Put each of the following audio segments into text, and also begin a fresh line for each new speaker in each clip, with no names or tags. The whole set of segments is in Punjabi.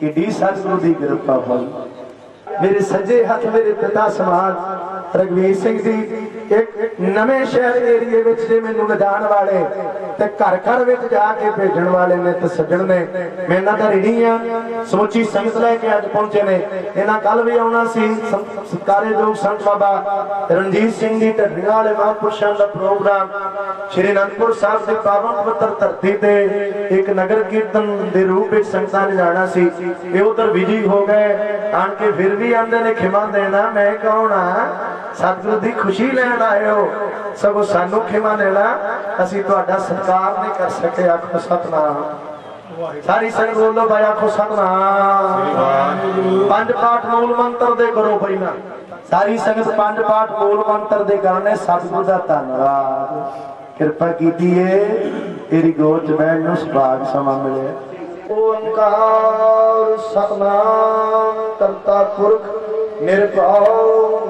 ਕਿੱਡੀ ਸਤਿਗੁਰੂ ਦੀ ਕਿਰਪਾ ਹੋਈ ਮੇਰੇ ਸੱਜੇ ਹੱਥ ਮੇਰੇ ਪਿਤਾ ਸਮਾਨ ਰਗਵੀਰ ਸਿੰਘ ਜੀ ਇੱਕ ਨਵੇਂ ਸ਼ਹਿਰ ਏਰੀਏ ਵਿੱਚ ਜੇ ਮੈਨੂੰ ਲਿਜਾਣ ਵਾਲੇ ਤੇ ਘਰ ਘਰ ਵਿੱਚ ਜਾ ਕੇ ਭੇਜਣ ਵਾਲੇ ਨੇ ਤੇ ਸੱਜਣ ਨੇ, ਮੈਂ ਇਹਨਾਂ ਦਾ ਰਿਣੀ ਆ ਸਮੁੱਚੀ ਸੰਗਤ ਲੈ ਕੇ ਅੱਜ ਪਹੁੰਚੇ ਨੇ। ਇਹਨਾਂ ਕੱਲ ਵੀ ਆਉਣਾ ਸੀ ਸਤਕਾਰਯੋਗ ਸੰਤ ਬਾਬਾ ਰਣਜੀਤ ਸਿੰਘ ਜੀ ਢੱਡੀਆਂ ਵਾਲੇ ਮਹਾਂਪੁਰਸ਼ਾਂ ਦਾ ਪ੍ਰੋਗਰਾਮ। ਸ਼੍ਰੀ ਅਨੰਦਪੁਰ ਸਾਹਿਬ ਦੇ ਪਾਵਨ ਪਵਿੱਤਰ ਧਰਤੀ ਤੇ ਇੱਕ ਨਗਰ ਕੀਰਤਨ ਦੇ ਰੂਪ ਵਿੱਚ ਸੰਗਤਾਂ ਨੇ ਜਾਣਾ ਸੀ। ਇਹ ਉਧਰ ਵਿਜੀ ਹੋ ਗਏ। ਆਣ ਕੇ ਫਿਰ ਵੀ ਆਂਦੇ ਨੇ, ਖਿਮਾ ਦੇਣਾ, ਮੈਂ ਕੌਣ ਆ? ਸਤਿਗੁਰੂ ਦੀ ਖੁਸ਼ੀ ਲੈਣ ਆਏ ਹੋ। ਸਗੋਂ ਸਾਨੂੰ ਖਿਮਾ ਦੇਣਾ, ਅਸੀਂ ਤੁਹਾਡਾ ਸਤਿਕਾਰ ਨਹੀਂ ਕਰ ਸਕੇ, ਆਖੋ ਸਤਨਾਮ। ਸਾਰੀ ਸੰਗਤ ਬੋਲੋ ਭਾਈ ਆਖੋ ਸਤਨਾਮ। ਪੰਜ ਪਾਠ ਮੂਲ ਮੰਤਰ ਦੇ ਕਰੋ ਪਹਿਲਾਂ। ਸਾਰੀ ਸੰਗਤ ਪੰਜ ਪਾਠ ਮੂਲ ਮੰਤਰ ਦੇ ਕਰਨੇ, ਸਤਿਗੁਰੂ ਦਾ ਧੰਨਵਾਦ। ਕਿਰਪਾ ਕੀਤੀ ਏ, ਤੇਰੀ ਗੋਦ ਚ ਬੈਠਣ ਨੂੰ ਸੁਭਾਗ ਸਮਾਂ ਮਿਲੇ ਓੰਕਾਰ ਸਤਨਾਮ, ਕਰਤਾ ਪੁਰਖ, ਨਿਰਭਉ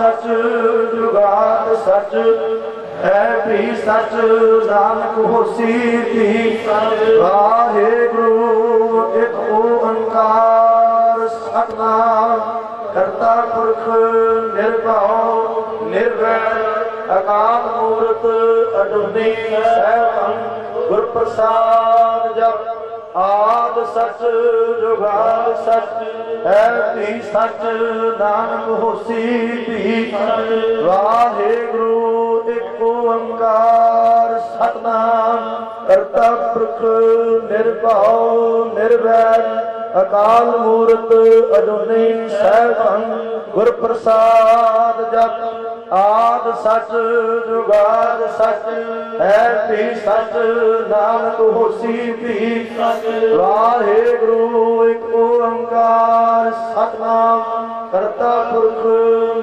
ਸਚ ਜੁਗਾਦ ਸਚ ਹੈ ਵੀ ਸਚ, ਨਾਨਕ ਹੋਸੀ ਵੀ ਵਾਹਿਗੁਰੂ, ਇਕ ਓੰਕਾਰ ਸਤਨਾਮ ਕਰਤਾ ਪੁਰਖ ਨਿਰਭਉ ਨਿਰਵੈਰ ਅਕਾਲ ਮੂਰਤ ਅਜੂਨੀ ਸੈਭੰ ਗੁਰ ਪ੍ਰਸਾਦ ਜਪ। ਆਦ ਸਚ ਜੁਗਾਦ ਸਚ ਹੈ ਵੀ ਸਚ, ਨਾਨਕ ਹੋਸੀ ਵੀ ਵਾਹਿਗੁਰੂ ਇੱਕ ਓੰਕਾਰ, ਸਤਨਾਮ, ਕਰਤਾ ਪੁਰਖ, ਨਿਰਭਉ, ਨਿਰਵੈਰ, ਅਕਾਲ ਮੂਰਤ, ਅਜੂਨੀ ਸੈਭੰ ਗੁਰ ਪ੍ਰਸਾਦ ਜਪ। ਆਦ ਸਚ ਜੁਗਾਦ ਸਚ, ਹੈ ਵੀ ਸਚ, ਨਾਨਕ ਹੋਸੀ ਵੀ ਸਚ। ਵਾਹਿਗੁਰੂ ਇੱਕ ਓੰਕਾਰ ਸਤਨਾਮ, ਕਰਤਾ ਪੁਰਖ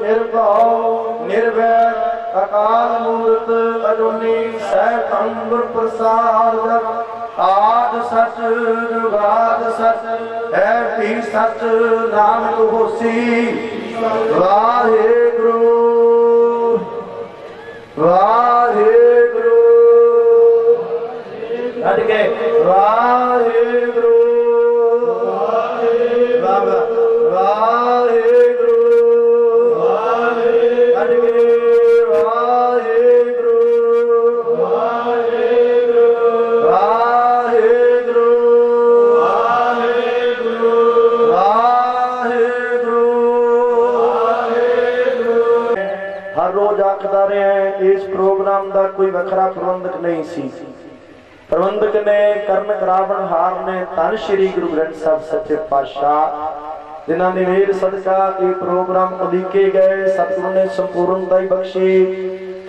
ਨਿਰਭਉ, ਨਿਰਵੈਰ, ਅਕਾਲ ਮੂਰਤ ਅਜੂਨੀ ਸੈਭੰ ਗੁਰ ਪ੍ਰਸਾਦ। ਆਦ ਸਚ ਜੁਗਾਦ ਸਚ, ਹੈ ਵੀ ਸਚ, ਨਾਨਕ ਹੋਸੀ। ਵਾਹਿਗੁਰੂ ਵਾਹਿਗੁਰੂ। ਕੱਢ ਕੇ ਵਾਹਿਗੁਰੂ। ਕੋਈ ਵੱਖਰਾ ਪ੍ਰਬੰਧਕ ਨਹੀਂ ਸੀ। ਪ੍ਰਬੰਧਕ ਨੇ ਕਰਨ ਕਰਾਵਣ ਹਾਰ ਨੇ ਧੰਨ ਸ਼੍ਰੀ ਗੁਰੂ ਗ੍ਰੰਥ ਸਾਹਿਬ ਸੱਚੇ ਪਾਤਸ਼ਾਹ, ਜਿਨ੍ਹਾਂ ਨੇ ਮੇਰ ਸਦਕਾ ਇਹ ਪ੍ਰੋਗਰਾਮ ਉਲੀਕੇ ਗਏ। ਸਤਿਗੁਰੂ ਨੇ ਸੰਪੂਰਨਤਾ ਹੀ ਬਖਸ਼ੀ।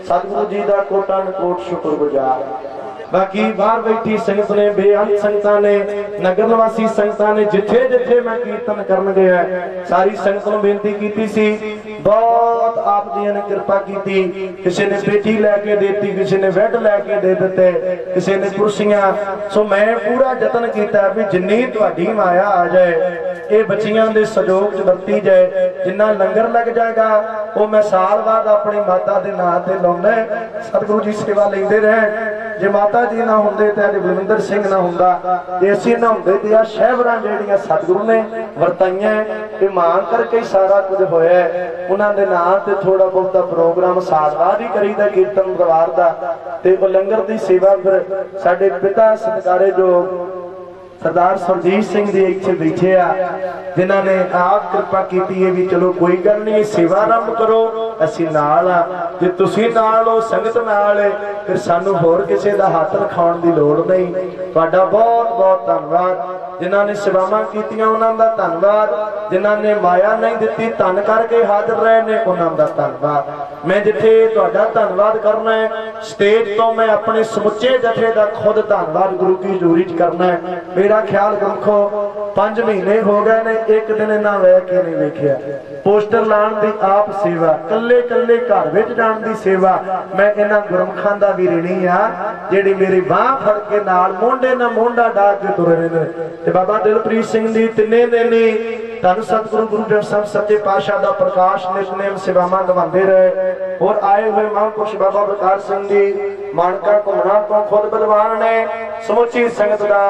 ਸਤਿਗੁਰੂ ਜੀ ਦਾ ਕੋਟਾਂ ਕੋਟ ਸ਼ੁਕਰਗੁਜ਼ਾਰ। ਬਾਕੀ ਬਾਹਰ ਬੈਠੀ ਸੰਗਤ ਨੇ, ਬੇਅੰਤ ਸੰਗਤਾਂ ਨੇ, ਨਗਰ ਨਿਵਾਸੀ ਸੰਗਤਾਂ ਨੇ, ਜਿੱਥੇ ਜਿੱਥੇ ਮੈਂ ਕੀਰਤਨ ਕਰਨ ਗਿਆ, ਸਾਰੀ ਸੰਗਤ ਨੂੰ ਬੇਨਤੀ ਕੀਤੀ ਸੀ। ਬਹੁਤ ਆਪ ਜੀ ਨੇ ਕਿਰਪਾ ਕੀਤੀ। ਕਿਸੇ ਨੇ ਪੇਟੀ ਲੈ ਕੇ ਦਿੱਤੀ, ਕਿਸੇ ਨੇ ਬੈੱਡ ਲੈ ਕੇ ਦੇ ਦਿੱਤੇ, ਕਿਸੇ ਨੇ ਕੁਰਸੀਆਂ। ਸੋ ਮੈਂ ਪੂਰਾ ਯਤਨ ਕੀਤਾ ਵੀ ਜਿੰਨੀ ਤੁਹਾਡੀ ਮਾਇਆ ਆ ਜਾਏ, ਇਹ ਬੱਚੀਆਂ ਦੇ ਸਹਿਯੋਗ ਚ ਵਰਤੀ ਜਾਏ, ਜਿੰਨਾ ਲੰਗਰ ਲੱਗ ਜਾਏਗਾ, ਉਹ ਮੈਂ ਸਾਲ ਬਾਅਦ ਆਪਣੀ ਮਾਤਾ ਦੇ ਨਾਂ ਤੇ ਲਾਉਣਾ ਸਤਿਗੁਰੂ ਜੀ ਸੇਵਾ ਲੈਂਦੇ ਰਹੇ ਜੇ ਮਾਤਾ ਜੀ ਨਾ ਹੁੰਦੇ ਤੇ ਅੱਜ ਬਲਵਿੰਦਰ ਸਿੰਘ ਨਾ ਹੁੰਦਾ ਜੇ ਅਸੀਂ ਨਾ ਹੁੰਦੇ ਤੇ ਆ ਸ਼ਹਿਬਰਾਂ ਜਿਹੜੀਆਂ ਸਤਿਗੁਰੂ ਨੇ ਵਰਤਾਈਆਂ ਤੇ ਮਾਨ ਕਰਕੇ ਸਾਰਾ ਕੁਝ ਹੋਇਆ ਹੈ। ਉਹਨਾਂ ਦੇ ਨਾਂ ਤੇ ਥੋੜਾ ਬਹੁਤਾ ਪ੍ਰੋਗਰਾਮ ਸਾਲ ਵੀ ਕਰੀਦਾ, ਕੀਰਤਨ ਦਰਬਾਰ ਦਾ ਤੇ ਉਹ ਲੰਗਰ ਦੀ ਸੇਵਾ ਫਿਰ ਸਾਡੇ ਪਿਤਾ ਸਤਿਕਾਰੇ ਜੋ ਸਰਦਾਰ ਸਰਜੀਤ ਸਿੰਘ ਜੀ ਇੱਥੇ ਬੈਠੇ ਆ ਜਿਨ੍ਹਾਂ ਨੇ ਆਪ ਕਿਰਪਾ ਕੀਤੀ ਹੈ ਵੀ ਚਲੋ ਕੋਈ ਗੱਲ ਨਹੀਂ ਸੇਵਾ ਆਰੰਭ ਕਰੋ ਅਸੀਂ ਨਾਲ ਆ। ਜੇ ਤੁਸੀਂ ਨਾਲ ਹੋ ਸੰਗਤ ਨਾਲ ਹੈ, ਫਿਰ ਸਾਨੂੰ ਹੋਰ ਕਿਸੇ ਦਾ ਹੱਥ ਰਖਾਉਣ ਦੀ ਲੋੜ ਨਹੀਂ। ਤੁਹਾਡਾ ਬਹੁਤ ਬਹੁਤ ਧੰਨਵਾਦ। ਜਿਨ੍ਹਾਂ ਨੇ ਸੇਵਾਵਾਂ ਕੀਤੀਆਂ ਉਹਨਾਂ ਦਾ ਧੰਨਵਾਦ। ਜਿਨ੍ਹਾਂ ਨੇ ਮਾਇਆ ਨਹੀਂ ਦਿੱਤੀ, ਧੰਨ ਕਰਕੇ ਹਾਜ਼ਰ ਰਹੇ ਨੇ, ਉਹਨਾਂ ਦਾ ਧੰਨਵਾਦ। ਮੈਂ ਜਿੱਥੇ ਤੁਹਾਡਾ ਧੰਨਵਾਦ ਕਰਨਾ ਹੈ, ਸਟੇਜ ਤੋਂ ਮੈਂ ਆਪਣੇ ਸਮੁੱਚੇ ਜਥੇ ਦਾ ਖੁਦ ਧੰਨਵਾਦ ਗੁਰੂ ਕੀ ਹਜ਼ੂਰੀ 'ਚ ਕਰਨਾ ਹੈ। ਮੇਰਾ ਖਿਆਲ ਰੱਖੋ 5 ਮਹੀਨੇ ਹੋ ਗਏ ਨੇ, ਇੱਕ ਦਿਨ ਇਹਨਾਂ ਵੇਖ ਕੇ ਨਹੀਂ ਵੇਖਿਆ। ਪੋਸਟਰ ਲਾਉਣ ਦੀ ਆਪ ਸੇਵਾ ਕੱਲੇ ਕੱਲੇ ਘਰ ਵਿੱਚ ਜਾਣ ਦੀ ਸੇਵਾ, ਮੈਂ ਇਹਨਾਂ ਗੁਰਮਖਾਂ ਦਾ ਵੀ ਰਣੀ ਆ, ਜਿਹੜੀ ਮੇਰੀ ਬਾਹ ਫੜ ਕੇ ਨਾਲ ਮੋਢੇ ਨਾਲ ਮੋਢਾ ਡਾ ਕੇ ਤੁਰ ਨੇ। ਤੇ ਬਾਬਾ ਦਿਲਪ੍ਰੀਤ ਸਿੰਘ ਦੀ ਤਿੰਨੇ ਦਿਨ ਹੀ ਧੰਨ ਸਤਿਗੁਰੂ, ਗੁਰੂ ਗ੍ਰੰਥ ਸਾਹਿਬ ਸੱਚੇ ਪਾਤਸ਼ਾਹ ਦਾ ਪ੍ਰਕਾਸ਼ ਨਿਤਨੇਮ ਸੇਵਾਵਾਂ ਨਿਭਾਉਂਦੇ ਰਹੇ। ਔਰ ਆਏ ਹੋਏ ਮਹਾਂਪੁਰਸ਼ ਬਾਬਾ ਬਕਾਰ ਸਿੰਘ ਜੀ, ਮਾਨਕਾ ਘੁੰਮਣਾ ਤੋਂ ਖੁਦ ਬਲਵਾਨ ਨੇ। ਸਮੁੱਚੀ ਸੰਗਤ ਦਾ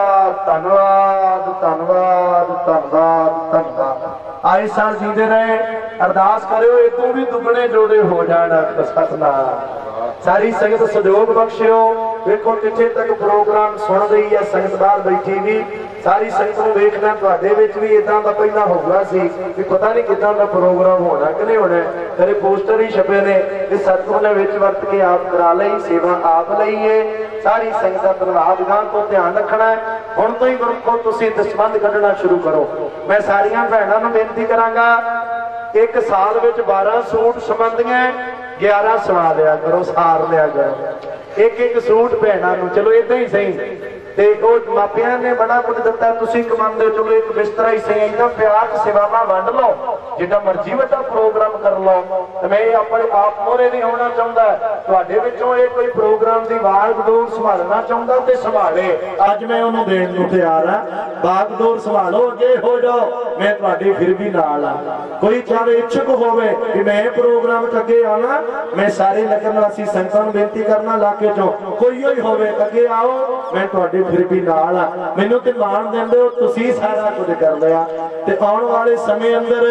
ਧੰਨਵਾਦ ਧੰਨਵਾਦ ਧੰਨਵਾਦ ਧੰਨਵਾਦ। ਆਏ ਸਾਲ ਜੀਂਦੇ ਰਹੇ। ਅਰਦਾਸ ਕਰਿਓ ਇਤੋਂ ਵੀ ਦੁੱਗਣੇ ਜੋੜੇ ਹੋ ਜਾਣ ਸਤਨਾਮ। ਸਾਰੀ ਸੰਗਤ ਸਹਿਯੋਗ ਬਖਸ਼ਿਓ। ਵੇਖੋ ਕਿੱਥੇ ਤੱਕ ਪ੍ਰੋਗਰਾਮ ਸੁਣ ਰਹੀ ਹੈ, ਸੰਗਤ ਬਾਹਰ ਬੈਠੀ ਵੀ। ਸਾਰੀ ਸੰਗਤ ਨੂੰ ਵੇਖਣਾ ਤੁਹਾਡੇ ਵਿੱਚ ਵੀ ਇਦਾਂ ਦਾ ਪਹਿਲਾਂ ਹੋਊਗਾ ਸੀ ਵੀ ਪਤਾ ਨਹੀਂ ਕਿਦਾਂ ਦਾ ਪ੍ਰੋਗਰਾਮ ਹੋਣਾ ਕਿ ਨਹੀਂ ਹੋਣਾ। ਤੇਰੇ ਪੋਸਟਰ ਹੀ ਛਪੇ ਨੇ ਇਹ ਸਤਿਗੁਰੂ ਨੇ ਵਿੱਚ ਵਰਤ ਕੇ ਆਪ ਕਰਾ ਲਈ, ਸੇਵਾ ਆਪ ਲਈ ਏ। ਸਾਰੀ ਸੰਗਤ ਦਾ ਧੰਨਵਾਦ ਗਾਂ ਤੋਂ ਧਿਆਨ ਰੱਖਣਾ ਹੁਣ ਤੋਂ ਹੀ ਗੁਰਮਖੋ ਤੁਸੀਂ ਦਸਵੰਦ ਕੱਢਣਾ ਸ਼ੁਰੂ ਕਰੋ। ਮੈਂ ਸਾਰੀਆਂ ਭੈਣਾਂ ਨੂੰ ਬੇਨਤੀ ਕਰਾਂਗਾ ਇੱਕ ਸਾਲ ਵਿੱਚ 12 ਸੂਟ ਸੰਬੰਧੀਆਂ 11 ਸਵਾ ਲਿਆ ਕਰੋ, ਸਾਰ ਲਿਆ ਕਰੋ। ਇੱਕ ਇੱਕ ਸੂਟ ਭੈਣਾਂ ਨੂੰ, ਚਲੋ ਇਦਾਂ ਹੀ ਸਹੀ। ਤੇ ਉਹ ਮਾਪਿਆਂ ਨੇ ਬੜਾ ਕੁਝ ਦਿੱਤਾ, ਤੁਸੀਂ ਕਮਾਉਂਦੇ ਹੋ, ਚਲੋ ਇੱਕ ਬਿਸਤਰਾ ਹੀ ਸਹੀ ਇੰਨਾ ਪਿਆਰ ਸੇਵਾਵਾਂ ਵੰਡ ਲਓ। ਜਿੱਦਾਂ ਮਰਜ਼ੀ ਵੱਡਾ ਪ੍ਰੋਗਰਾਮ ਕਰ ਲਓ। ਤੇ ਮੈਂ ਆਪਣੇ ਆਪ ਮੋਰੇ ਨਹੀਂ ਹੋਣਾ ਚਾਹੁੰਦਾ ਤੁਹਾਡੇ ਵਿੱਚੋਂ ਇਹ ਕੋਈ ਪ੍ਰੋਗਰਾਮ ਦੀ ਬਾਗਡੋਰ ਸੰਭਾਲਣਾ ਚਾਹੁੰਦਾ ਤੇ ਸੰਭਾਲੇ। ਅੱਜ ਮੈਂ ਉਹਨੂੰ ਦੇਣ ਨੂੰ ਤਿਆਰ ਆ ਬਾਗਡੋਰ ਸੰਭਾਲੋ, ਅੱਗੇ ਹੋ ਜਾਓ। ਮੈਂ ਤੁਹਾਡੀ ਫਿਰ ਵੀ ਨਾਲ ਆ ਕੋਈ ਚਾਹੇ ਇੱਛੁਕ ਹੋਵੇ ਕਿ ਮੈਂ ਇਹ ਪ੍ਰੋਗਰਾਮ 'ਚ ਅੱਗੇ ਆਵਾਂ ਮੈਂ ਸਾਰੇ ਨਗਰ ਵਾਸੀ ਸੰਗਤਾਂ ਨੂੰ ਬੇਨਤੀ ਕਰਨਾ ਇਲਾਕੇ 'ਚੋਂ ਕੋਈ ਹੋਈ ਹੋਵੇ, ਅੱਗੇ ਆਓ, ਮੈਂ ਤੁਹਾਡੀ ਫਿਰ ਵੀ ਨਾਲ ਆ। ਮੈਨੂੰ ਤੇ ਮਾਣ ਦਿੰਦੇ ਹੋ, ਤੁਸੀਂ ਸਾਰਾ ਕੁਝ ਕਰ ਲਿਆ ਤੇ ਆਉਣ ਵਾਲੇ ਸਮੇਂ ਅੰਦਰ,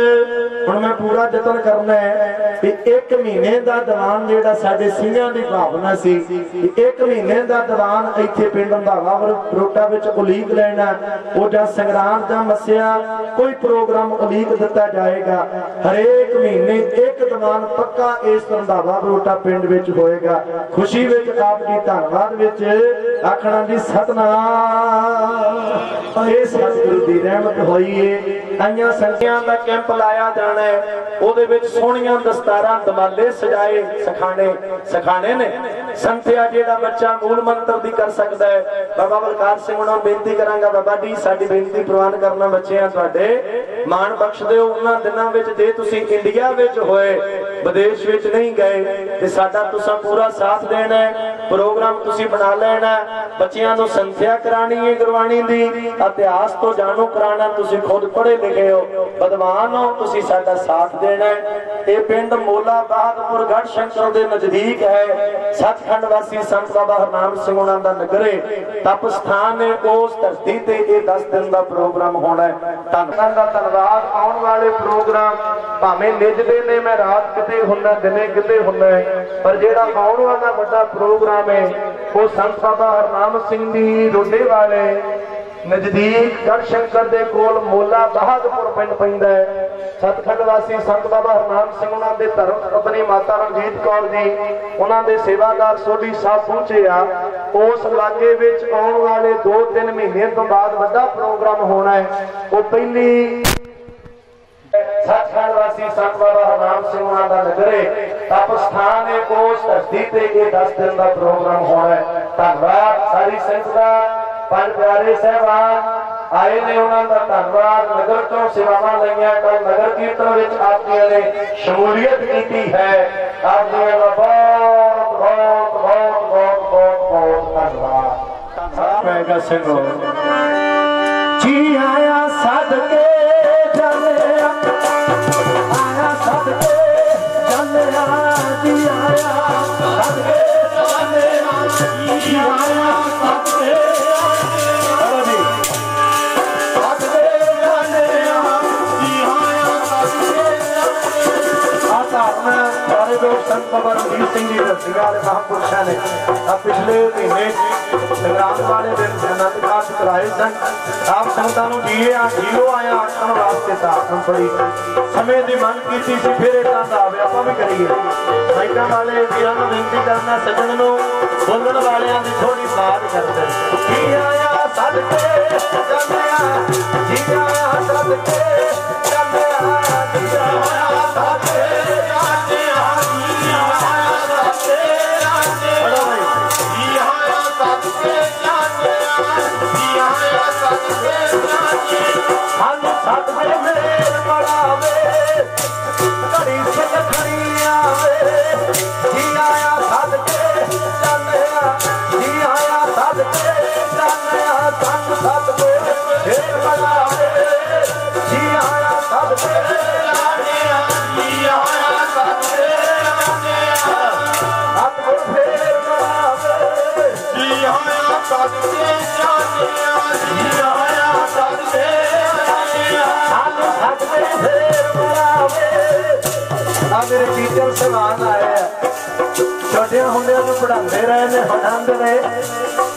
ਹੁਣ ਮੈਂ ਪੂਰਾ ਯਤਨ ਕਰਨਾ ਹੈ ਕਿ ਇੱਕ ਮਹੀਨੇ ਦਾ ਦੀਵਾਨ ਜਿਹੜਾ ਸਾਡੇ ਸਿੰਘਾਂ ਦੀ ਭਾਵਨਾ ਸੀ, ਕਿ ਇੱਕ ਮਹੀਨੇ ਦਾ ਦੌਰਾਨ ਇੱਥੇ ਪਿੰਡ ਹੰਦਾਵਾ ਰੋਟਾ ਵਿੱਚ ਉਲੀਕ ਲੈਣਾ ਉਹ ਜਾਂ ਸੰਗਰਾਂਦ ਜਾਂ ਮੱਸਿਆ, ਕੋਈ ਪ੍ਰੋਗਰਾਮ ਉਲੀਕ ਦਿੱਤਾ ਜਾਏਗਾ। ਹਰੇਕ ਮਹੀਨੇ ਇੱਕ ਦੀਵਾਨ ਪੱਕਾ ਇਸ ਤਰ੍ਹਾਂ ਰੰਧਾਵਾ ਰੋਟਾ ਪਿੰਡ ਵਿੱਚ ਹੋਏਗਾ। ਖੁਸ਼ੀ ਵਿੱਚ ਆਪ ਦੀ ਧੰਨਵਾਦ ਵਿੱਚ ਆਖਣਾ ਦੀ ਸਤਨਾਮ। ਇਹ ਸਤਿਗੁਰੂ ਦੀ ਰਹਿਮਤ ਹੋਈ ਏ। ਆਈਆਂ ਸੰਗਿਆਂ ਦਾ ਕੈਂਪ ਲਾਇਆ ਜਾਣਾ ਹੈ। ਉਹਦੇ ਵਿੱਚ ਸੋਹਣੀਆਂ ਦਸਤਾਰਾਂ ਦਮਾਲੇ ਸਜਾਏ ਸਖਾਣੇ ਸਖਾਣੇ ਨੇ। ਸੰਥਿਆ ਜਿਹੜਾ ਬੱਚਾ ਮੂਲ ਮੰਤਰ ਦੀ ਕਰ ਸਕਦਾ ਹੈ। ਬਾਬਾ ਬਲਕਾਰ ਸਿੰਘ ਉਹਨਾਂ ਨੂੰ ਬੇਨਤੀ ਕਰਾਂਗਾ, ਬਾਬਾ ਜੀ, ਸਾਡੀ ਬੇਨਤੀ ਪ੍ਰਵਾਨ ਕਰਨਾ ਬੱਚਿਆਂ ਤੁਹਾਡੇ। ਮਾਣ ਬਖਸ਼ ਦਿਓ ਉਹਨਾਂ ਦਿਨਾਂ ਵਿੱਚ ਜੇ ਤੁਸੀਂ ਇੰਡੀਆ ਵਿੱਚ ਹੋਏ, ਵਿਦੇਸ਼ ਵਿੱਚ ਨਹੀਂ ਗਏ ਤੇ ਸਾਡਾ ਤੁਸੀਂ ਪੂਰਾ ਸਾਥ ਦੇਣਾ ਹੈ। ਪ੍ਰੋਗਰਾਮ ਤੁਸੀਂ ਬਣਾ ਲੈਣਾ ਬੱਚਿਆਂ ਨੂੰ ਸੰਥਿਆ ਕਰਾਣੀ ਹੈ, ਗੁਰਬਾਣੀ ਦੀ। ਇਤਿਹਾਸ ਤੋਂ ਜਾਣੂ ਕਰਾਣਾ ਤੁਸੀਂ ਖੁਦ ਪੜ੍ਹੇ ਲਿਖੇ ਹੋ। ਵਿਦਵਾਨ ਹੋ, ਤੁਸੀਂ ਸਾਡਾ ਸਾਥ ਦੇਣਾ ਇਹ ਪਿੰਡ ਮੋਲਾ ਬਾਗਪੁਰ ਗੜ ਸ਼ੰਕਰ ਦੇ ਨਜ਼ਦੀਕ ਹੈ। ਸੱਚਖੰਡ ਵਾਸੀ ਸੰਤ ਬਾਬਾ ਹਰਨਾਮ ਸਿੰਘ ਉਹਨਾਂ ਦਾ ਨਗਰੇ ਤਪ ਸਥਾਨ ਹੈ। ਉਸ ਧਰਤੀ ਤੇ ਇਹ 10 ਦਿਨ ਦਾ ਪ੍ਰੋਗਰਾਮ ਹੋਣਾ ਹੈ। ਧੰਨਵਾਦ ਦਾ ਧੰਨਵਾਦ। ਆਉਣ ਵਾਲੇ ਪ੍ਰੋਗਰਾਮ ਭਾਵੇਂ ਨਿਜਦੇ ਨੇ, ਮੈਂ ਰਾਤ ਕਿਤੇ ਹੁੰਦਾ, ਦਿਨੇ ਕਿਤੇ ਹੁੰਨਾ ਪਰ ਜਿਹੜਾ ਆਉਣ ਵਾਲਾ ਵੱਡਾ ਪ੍ਰੋਗਰਾਮ ਹੈ ਉਹ ਸੰਤ ਬਾਬਾ ਹਰਨਾਮ ਸਿੰਘ ਦੀ ਰੋਡੇ ਵਾਲੇ ਨਜ਼ਦੀਕ ਗੜ ਦੇ ਕੋਲ ਮੋਲਾ ਬਹਾਦਪੁਰ ਪਿੰਡ ਪੈਂਦਾ ਹੈ। ਸਤਖੰਡ ਵਾਸੀ ਸੰਤ ਬਾਬਾ ਹਰਨਾਮ ਸਿੰਘ ਉਹਨਾਂ ਦੇ ਧਰਮ ਪਤਨੀ ਮਾਤਾ ਰਣਜੀਤ ਕੌਰ ਜੀ, ਉਹਨਾਂ ਦੇ ਸੇਵਾਦਾਰ ਸੋਢੀ ਸਾਹਿਬ ਪਹੁੰਚੇ ਆ। ਉਸ ਇਲਾਕੇ ਵਿੱਚ ਆਉਣ ਵਾਲੇ 2-3 ਮਹੀਨੇ ਤੋਂ ਬਾਅਦ ਵੱਡਾ ਪ੍ਰੋਗਰਾਮ ਹੋਣਾ ਹੈ। ਉਹ ਪਹਿਲੀ ਸਤਖੰਡ ਵਾਸੀ ਸੰਤ ਬਾਬਾ ਹਰਨਾਮ ਸਿੰਘ ਉਹਨਾਂ ਦਾ ਨਗਰੇ ਤਪ ਸਥਾਨ ਹੈ ਉਸ ਧਰਤੀ ਤੇ ਇਹ 10 ਦਿਨ ਦਾ ਪ੍ਰੋਗਰਾਮ ਹੋਣਾ ਹੈ ਧੰਨਵਾਦ ਸਾਰੀ ਸੰਗਤ ਦਾ ਪੰਜ ਪਿਆਰੇ ਸਹਿਬਾਨ ਆਏ ਨੇ ਉਹਨਾਂ ਦਾ ਧੰਨਵਾਦ ਨਗਰ ਤੋਂ ਸੇਵਾਵਾਂ ਲਈਆਂ ਕੱਲ ਨਗਰ ਕੀਰਤਨ ਵਿੱਚ ਆਪ ਜੀਆਂ ਨੇ ਸ਼ਮੂਲੀਅਤ ਕੀਤੀ ਹੈ ਆਪ ਜੀਆਂ ਦਾ ਬਹੁਤ ਬਹੁਤ ਬਹੁਤ ਬਹੁਤ ਬਹੁਤ ਬਹੁਤ ਧੰਨਵਾਦ ਪੈਗਾ ਸਿੰਘੋ ਜੀ ਆਇਆ ਸਦਕੇ ਜਲਿਆ ਆਇਆ ਸਦਕੇ ਜਲਿਆ ਜੀ ਆਇਆ ਸਦਕੇ ਬਾਬਾ ਰਣਜੀਤ ਸਿੰਘ ਜੀ ਦਰਸ਼ਕਾਂ ਵਾਲੇ ਮਹਾਂਪੁਰਸ਼ਾਂ ਨੇ। ਆ ਪਿਛਲੇ ਮਹੀਨੇ ਸੰਗਰਾਮ ਵਾਲੇ ਦਿਨ ਜਨਤ ਕਾਸ਼ ਕਰਾਏ ਸਨ। ਆਪ ਸੰਤਾਂ ਨੂੰ ਜੀਏ ਆ, ਜੀਓ ਆਇਆ ਆਖਣ ਵਾਸਤੇ ਧਾਰਨ ਫੜੀ ਸਮੇਂ ਦੀ ਮੰਗ ਕੀਤੀ ਸੀ, ਫਿਰ ਇਦਾਂ ਦਾ ਆਵੇ ਆਪਾਂ ਵੀ ਕਰੀਏ। ਸਾਈਕਾਂ ਵਾਲੇ, ਵੀਰਾਂ ਨੂੰ ਬੇਨਤੀ ਕਰਨਾ, ਸੱਜਣ ਨੂੰ ਬੋਲਣ ਵਾਲਿਆਂ ਦੀ ਥੋੜੀ ਬਾਤ ਕਰਦੇ। ਜੀ ਆਇਆ ਸਦਕੇ ਜੰਮਿਆ ਜੀ ਆਇਆ ਸਦਕੇ ਸਾਨੂੰ ਸੱਤ ਦੇ ਮੇਲ ਬੜਾਵੇ ਘੜੀ ਸਿੱਖ ਖੜੀ ਆਵੇ। ਜੀ ਆਇਆ ਸੱਦ ਕੇ ਚੱਲਿਆ ਜੀ ਆਇਆ ਸੱਦ ਕੇ ਚੱਲਿਆ ਮੇਰੇ ਟੀਚਰ ਸਵਾਨ ਆਏ ਛੋਟਿਆਂ ਹੁੰਦਿਆਂ ਨੂੰ ਪੜਾਉਂਦੇ ਰਹੇ ਨੇ ਹਟਾਉਂਦੇ ਰਹੇ।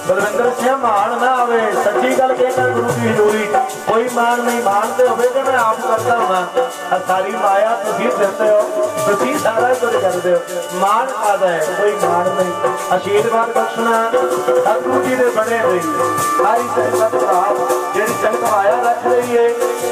ਬਲਵਿੰਦਰ ਸਿੰਘ ਮਾਣ ਨਾ ਆਵੇ, ਸੱਚੀ ਗੱਲ ਕਹਿੰਦਾ ਗੁਰੂ ਦੀ ਹਜ਼ੂਰੀ ਕੋਈ ਮਾਣ ਨਹੀਂ ਮਾਣ ਤੇ ਹੋਵੇ ਕਿ ਮੈਂ ਆਪ ਕਰਦਾ ਹਾਂ ਸਾਰੀ ਮਾਇਆ ਤੁਸੀਂ ਦਿੰਦੇ ਹੋ, ਤੁਸੀਂ ਸਾਰਾ ਕੁਝ ਕਰਦੇ ਹੋ। ਮਾਣ ਆਦਾ ਹੈ? ਕੋਈ ਮਾਣ ਨਹੀਂ। ਆਸ਼ੀਰਵਾਦ ਬਖਸ਼ਣਾ ਸਤਿਗੁਰੂ ਜੀ ਦੇ ਬਣੇ ਹੋਈ ਸਾਰੀ ਸੰਗਤ ਭਰਾ ਜਿਹੜੀ ਸੰਗਤ ਮਾਇਆ ਰੱਖ ਰਹੀ ਹੈ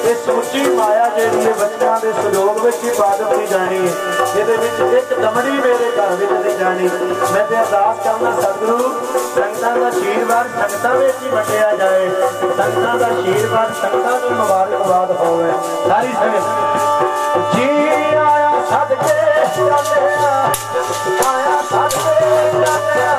ਇਹ ਸਮੁੱਚੀ ਮਾਇਆ ਜਿਹੜੀ ਹੈ ਬੱਚਿਆਂ ਦੇ ਸਹਿਯੋਗ ਵਿੱਚ ਹੀ ਇਬਾਦਤ ਦੀ ਜਾਣੀ ਹੈ। ਜਿਹਦੇ ਵਿੱਚ ਇੱਕ ਦਮੜੀ ਮੇਰੇ ਘਰ ਵਿੱਚ ਨਹੀਂ ਜਾਣੀ। ਮੈਂ ਤੇ ਅਰਦਾਸ ਕਰਨਾ ਸਤਿਗੁਰੂ, ਸੰਗਤਾਂ ਦਾ ਆਸ਼ੀਰਵਾਦ ਸੰਗਤਾਂ ਵਿੱਚ ਹੀ ਵੰਡਿਆ ਜਾਏ ਸੰਗਤਾਂ ਦਾ ਆਸ਼ੀਰਵਾਦ ਸੰਗਤਾਂ ਨੂੰ ਮੁਬਾਰਕਬਾਦ ਹੋਵੇ। ਸਾਰੀ ਸੰਗਤ। ਜੀ ਆਇਆ ਸਦਕੇ ਚੱਲਿਆ ਆਇਆ ਸਦਕੇ ਚੱਲਿਆ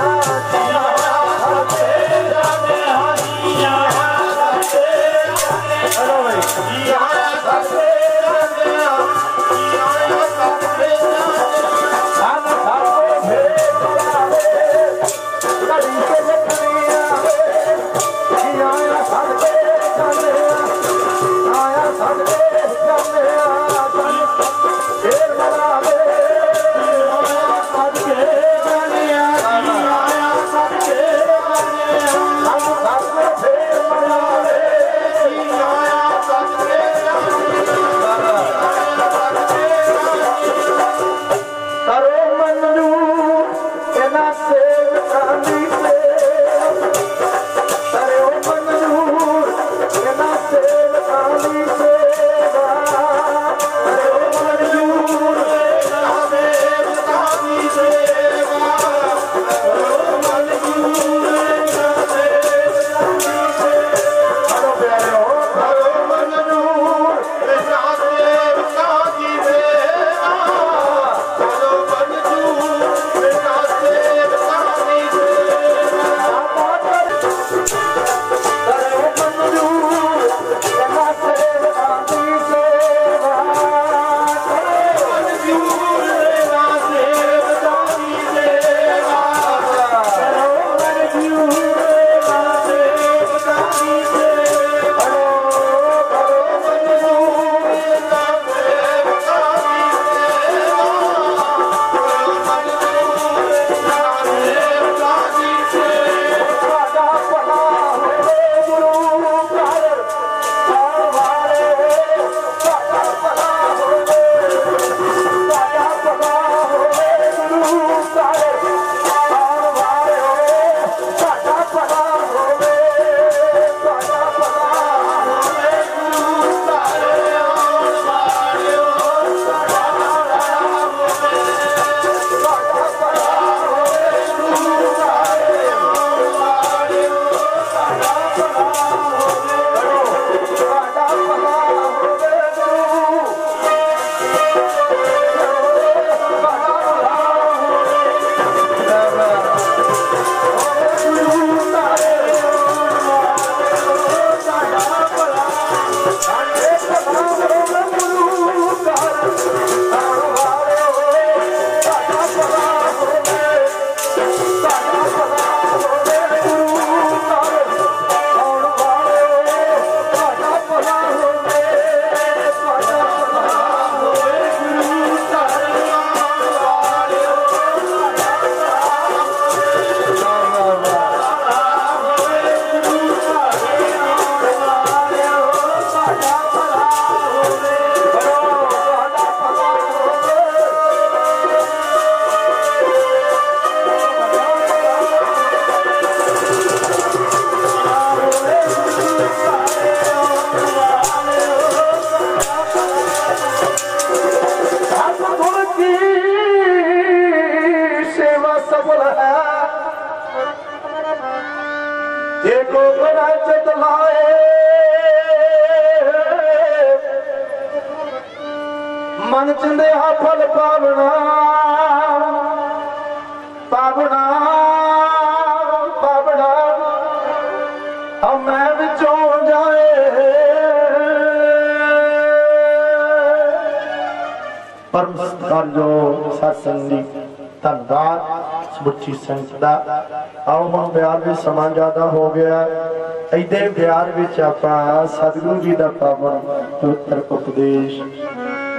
ਫਲ ਪਾਵਣਾ ਪਾਵਣਾ ਪਾਵਣਾ। ਆ ਮੈਂ ਵਿੱਚੋਂ ਜਾਏ। ਪਰਮ ਸਤਿਕਾਰ ਸਤਸੰਗ ਜੀ, ਧੰਨਵਾਦ। ਸਮੁੱਚੀ ਸੰਗਤ ਦਾ। ਆਓ ਹੁਣ ਵਿਆਹ ਵਿੱਚ ਸਮਾਂ ਜ਼ਿਆਦਾ ਹੋ ਗਿਆ ਐਦੇ ਵਿਆਹ ਵਿੱਚ ਆਪਾਂ ਸਤਿਗੁਰੂ ਜੀ ਦਾ ਪਾਵਨ, ਪਵਿੱਤਰ ਉਪਦੇਸ਼